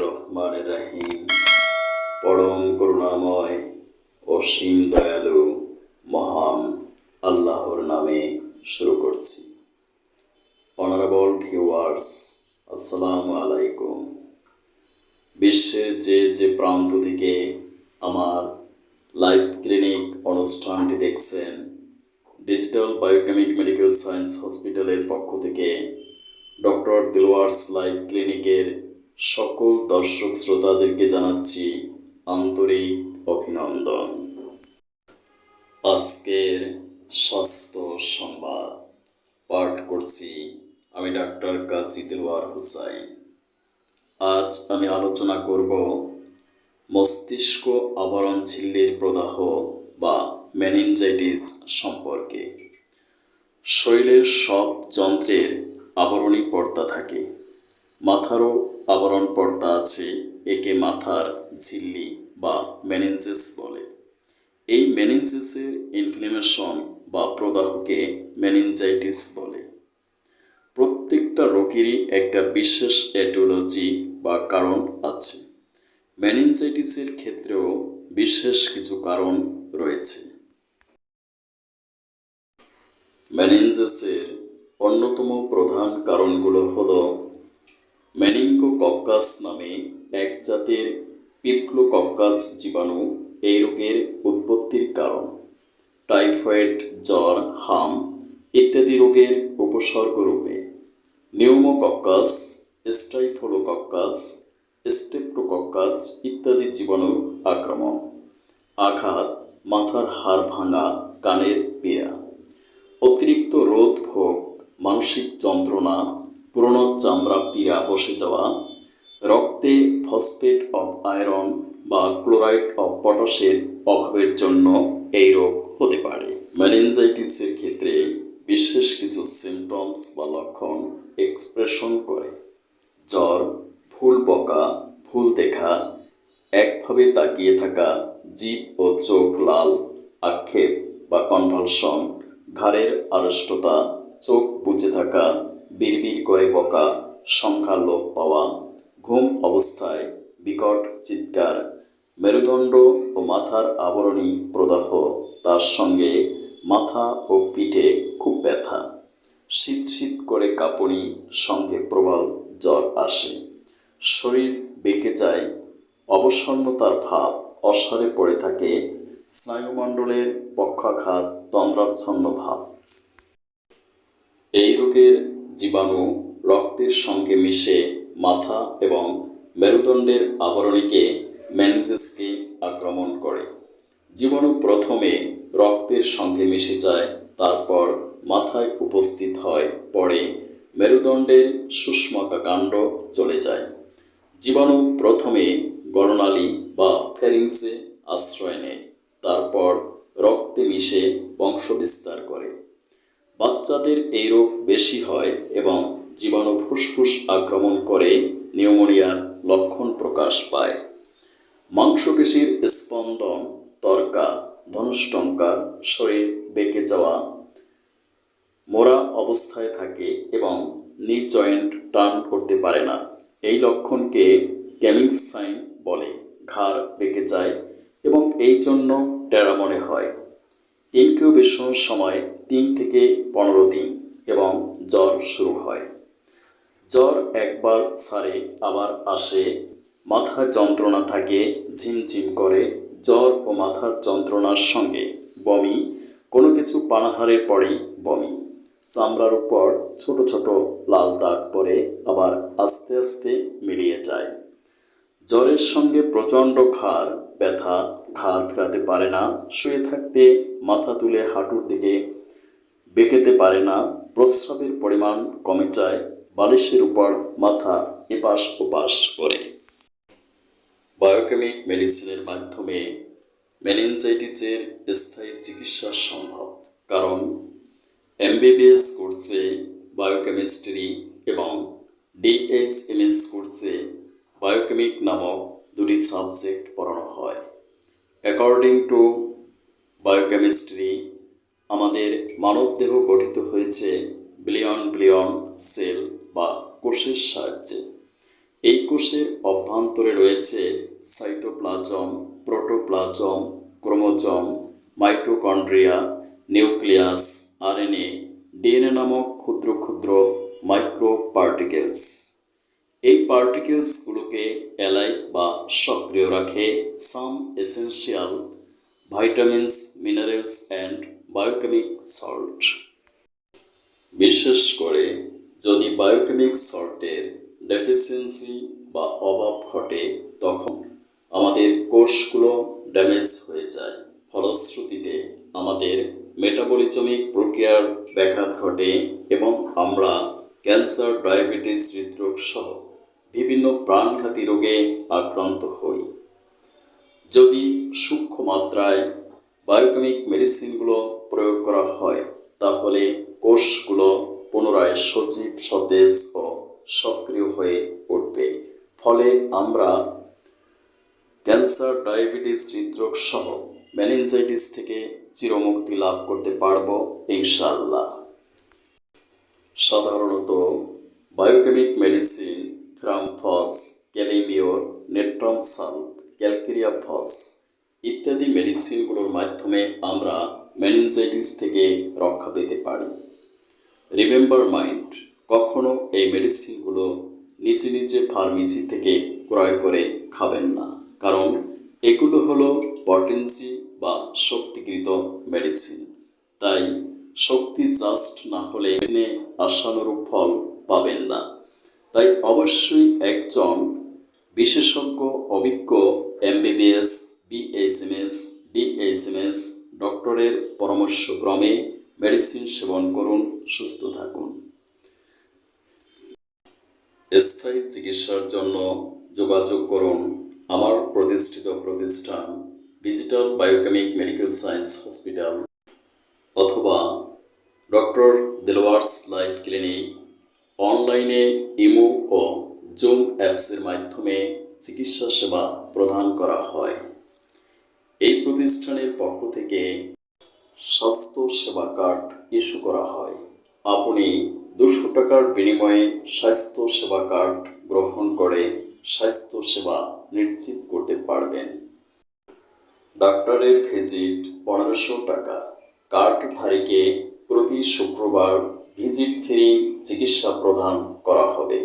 রহমান রাহিম। পরম করুণাময়, অসীম দয়ালু, মহান আল্লাহর নামে শুরু করছি। অনারেবল ভিউয়ার্স আসসালামু আলাইকুম। বিশ্বের যে যে প্রান্ত থেকে আমার লাইভ ক্লিনিক অনুষ্ঠানটি দেখছেন, ডিজিটাল বায়োকেমিক মেডিকেল সায়েন্স হসপিটালের পক্ষ থেকে ডক্টর দিলওয়ার্স লাইভ ক্লিনিকের দর্শক শ্রোতাদেরকে জানাচ্ছি আন্তরিক অভিনন্দন। আজকের স্বাস্থ্য সংবাদ। পাঠ করছি আমি ডাক্তার কাজী দেওয়ার হুসাইন। আজ আমি আলোচনা করব মস্তিষ্ক আবরণ ঝিল্লির প্রদাহ বা মেনিনজাইটিস সম্পর্কে। শরীরের সব যন্ত্রের আবরণী পর্দা থাকে। মাথারও আবরণ পর্দা আছে একে মাথার ঝিল্লি বা মেনিনজেস বলে। এই মেনিনজেসের ইনফ্লেমেশন বা প্রদাহকে মেনিনজাইটিস বলে। প্রত্যেকটা রোগেরই একটা বিশেষ এটিওলজি বা কারণ আছে। মেনিনজাইটিসের ক্ষেত্রেও বিশেষ কিছু কারণ রয়েছে। মেনিনজাসের অন্যতম প্রধান কারণগুলো হলো মেনিঙ্গোকক্কাস নামে এক জাতের পিপ্লোকক্কাস জীবাণু এই রোগের উৎপত্তির কারণ। টাইফয়েড, জ্বর, হাম ইত্যাদি রোগের উপসর্গ রূপে নিউমোকক্কাস স্ট্রাইফোলোকক্কাস স্টেপ্টোকক্কাস ইত্যাদি জীবাণুর আক্রমণ। আঘাত, মাথার হাড় ভাঙা, কানের পীড়া। অতিরিক্ত রোদ ভোগ মানসিক যন্ত্রণা পুরনো চামড়া পীড়া বসে যাওয়া, রক্তে ফসফেট অফ আয়রন বা ক্লোরাইড অফ পটাশের অভাবের জন্য এই রোগ হতে পারে। ম্যালেঞ্জাইটিসের ক্ষেত্রে বিশেষ কিছু সিমটমস বা লক্ষণ এক্সপ্রেশন করে। জ্বর, ভুল বকা, ভুল দেখা, একভাবে তাকিয়ে থাকা, জিভ ও চোখ লাল, আক্ষেপ বা কনভালশন ঘাড়ের আড়ষ্টতা, চোখ বুজে থাকা বিড়বিড় করে বকা সংখ্যা লোপ পাওয়া, ঘুম অবস্থায় বিকট চিৎকার, মেরুদণ্ড ও মাথার আবরণী প্রদাহ, তার সঙ্গে মাথা ও পিঠে খুব ব্যথা। শীত শীত করে কাঁপুনি, সঙ্গে প্রবল জ্বর আসে। শরীর বেঁকে যায়, অবসন্নতার ভাব অসারে পড়ে থাকে, স্নায়ুমণ্ডলের পক্ষাঘাত, তন্দ্রাচ্ছন্ন ভাব। এই রোগের জীবাণু রক্তের সঙ্গে মিশে মাথা এবং মেরুদণ্ডের আবরণীকে ম্যানজেসকে আক্রমণ করে। জীবাণু প্রথমে রক্তের সঙ্গে মিশে যায়, তারপর মাথায় উপস্থিত হয়, পরে মেরুদণ্ডের সুষ্মাকাণ্ড চলে যায়। জীবাণু প্রথমে গণনালী বা ফেরিংসে আশ্রয় নেয়, তারপর রক্তে মিশে বাচ্চাদের এই রোগ বেশি হয় এবং জীবাণু ফুসফুস আক্রমণ করে নিউমোনিয়ার লক্ষণ প্রকাশ পায়। মাংসপেশির স্পন্দন, তর্কা ধনুষ্টঙ্কার শরীর বেঁকে যাওয়া মোরা অবস্থায় থাকে এবং নি জয়েন্ট টার্ন করতে পারে না। এই লক্ষণকে ক্যামিংস সাইন বলে। ঘাড় বেঁকে যায় এবং এই জন্য টেরা মনে হয়। ইনকিউবেশন সময় তিন থেকে পনেরো দিন এবং জ্বর শুরু হয়। জ্বর একবার সারে, আবার আসে। মাথার যন্ত্রণা থাকে, ঝিমঝিম করে। জ্বর ও মাথার যন্ত্রণার সঙ্গে বমি, কোনো কিছু পানাহারের পরেই বমি। চামড়ার উপর ছোট ছোট লাল দাগ পরে আবার আস্তে আস্তে মিলিয়ে যায়। জ্বরের সঙ্গে প্রচণ্ড ঘাড়, ব্যথা ঘাড় ফেরাতে পারে না, শুয়ে থাকতে মাথা তুলে হাঁটুর দিকে বেঁকেতে পারে না, প্রস্রাবের পরিমাণ কমে যায়, বালিশের উপর মাথা এপাশ ওপাশ করে। বায়োকেমিক মেডিসিনের মাধ্যমে মেনিনজাইটিসের স্থায়ী চিকিৎসা সম্ভব, কারণ এমবিবিএস কোর্সে বায়োকেমিস্ট্রি এবং ডিএসএমএস কোর্সে বায়োকেমিক নামক দুটি সাবজেক্ট পড়ানো হয়। অ্যাকর্ডিং টু বায়োকেমিস্ট্রি আমাদের মানবদেহ গঠিত হয়েছে বিলিয়ন বিলিয়ন সেল বা কোষের সাহায্যে। এই কোষের অভ্যন্তরে রয়েছে cytoplasm, protoplasm, chromosome, mitochondria, nucleus, RNA, DNA নামক ক্ষুদ্র ক্ষুদ্র মাইক্রো পার্টিকেলস এই পার্টিকেলসগুলোকে অ্যালাইভ বা সক্রিয় রাখে some essential vitamins minerals and biochemic salt বিশেষ করে যদি বায়োকেমিক সল্টের ডেফিসিয়েন্সি বা অভাব ঘটে, তখন আমাদের কোষগুলো ড্যামেজ হয়ে যায়। ফলশ্রুতিতে আমাদের মেটাবলিজমিক প্রক্রিয়ার ব্যাঘাত ঘটে এবং আমরা ক্যান্সার ডায়াবেটিস হৃদরোগ সহ বিভিন্ন প্রাণঘাতী রোগে আক্রান্ত হই। যদি সূক্ষ্ম মাত্রায় বায়োকেমিক মেডিসিনগুলো প্রয়োগ করা হয়, তাহলে কোষগুলো পুনরায় সজীব সতেজ ও সক্রিয় হয়ে উঠবে। ফলে আমরা ক্যান্সার, ডায়াবেটিস হৃদরোগ সহ ম্যানেঞ্জাইটিস থেকে চিরমুক্তি লাভ করতে পারব, ইনশাআল্লাহ। সাধারণত বায়োকেমিক মেডিসিন মেডিসিনগুলোর মাধ্যমে আমরা মেনিনজাইটিস থেকে রক্ষা পেতে পারি। রিমেম্বার মাইন্ড কখনো এই মেডিসিনগুলো নিজে নিজে ফার্মেসি থেকে ক্রয় করে খাবেন না। কারণ এগুলো হলো পটেন্সি বা শক্তিকৃত মেডিসিন তাই শক্তি জাস্ট না হলে আশানুরূপ ফল পাবেন না। তাই অবশ্যই একজন বিশেষজ্ঞ, অভিজ্ঞ এমবিবিএস বিএসএমএস ডিএসএমএস ডক্টরের পরামর্শক্রমে মেডিসিন সেবন করুন, সুস্থ থাকুন। স্থায়ী চিকিৎসার জন্য যোগাযোগ করুন আমার প্রতিষ্ঠিত প্রতিষ্ঠান digital biochemic medical science hospital অথবা ডক্টর দেলোয়ার্স লাইফ ক্লিনিক। অনলাইনে ইমো ও জুম অ্যাপসের মাধ্যমে চিকিৎসা সেবা প্রদান করা হয়। প্রতিষ্ঠানের পক্ষ থেকে স্বাস্থ্য সেবা কার্ড ইস্যু করা হয়। আপনি দুশো টাকার বিনিময়ে স্বাস্থ্য সেবা কার্ড গ্রহণ করে স্বাস্থ্য সেবা নিশ্চিত করতে পারবেন। ডাক্তারের ভিজিট পনেরোশো টাকা। কার্ড কার্ডধারীকে প্রতি শুক্রবার ভিজিট ফ্রি চিকিৎসা প্রদান করা হবে।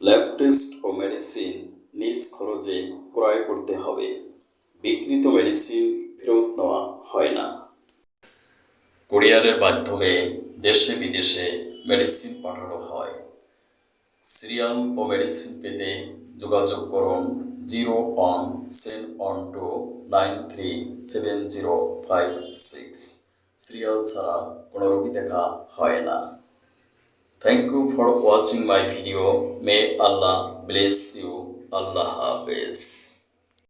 ল্যাব টেস্ট ও মেডিসিন নিজ খরচে ক্রয় করতে হবে। বিকৃত মেডিসিন ফেরত নেওয়া হয় না। কুরিয়ারের মাধ্যমে দেশে বিদেশে মেডিসিন পাঠানো হয়। সিরিয়াল ও মেডিসিন পেতে যোগাযোগ করুন zero one seven one two nine three seven zero five six. Serial ছাড়া কোনো রোগী দেখা হয় না। Thank you for watching my video may Allah bless you আল্লাহ হাফেজ